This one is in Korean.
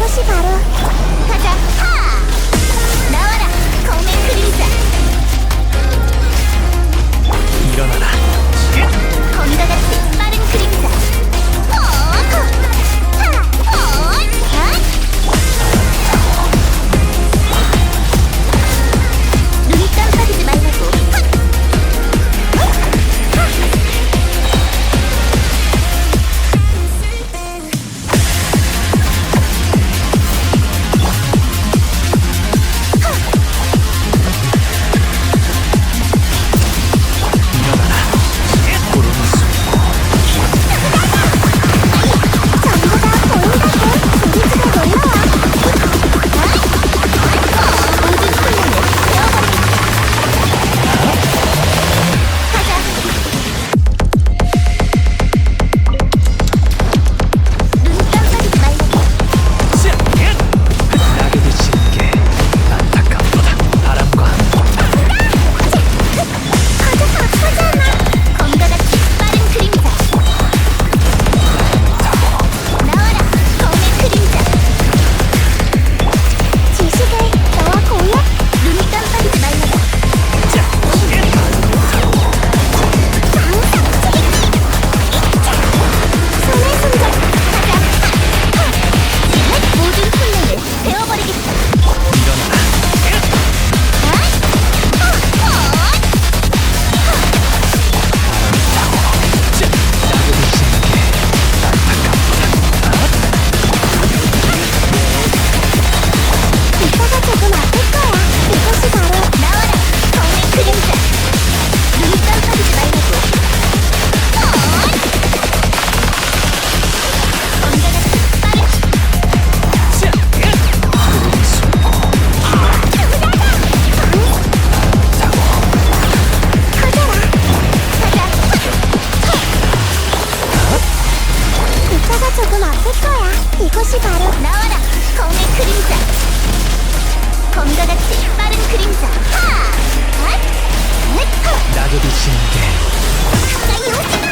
이것이 바로 가자. 막을 거야. 이것이 바로 나와라 검의 그림자. 검과 같이 빠른 그림자. 하! 아? 네? 나도 비치는 게. 가까이 오지 마!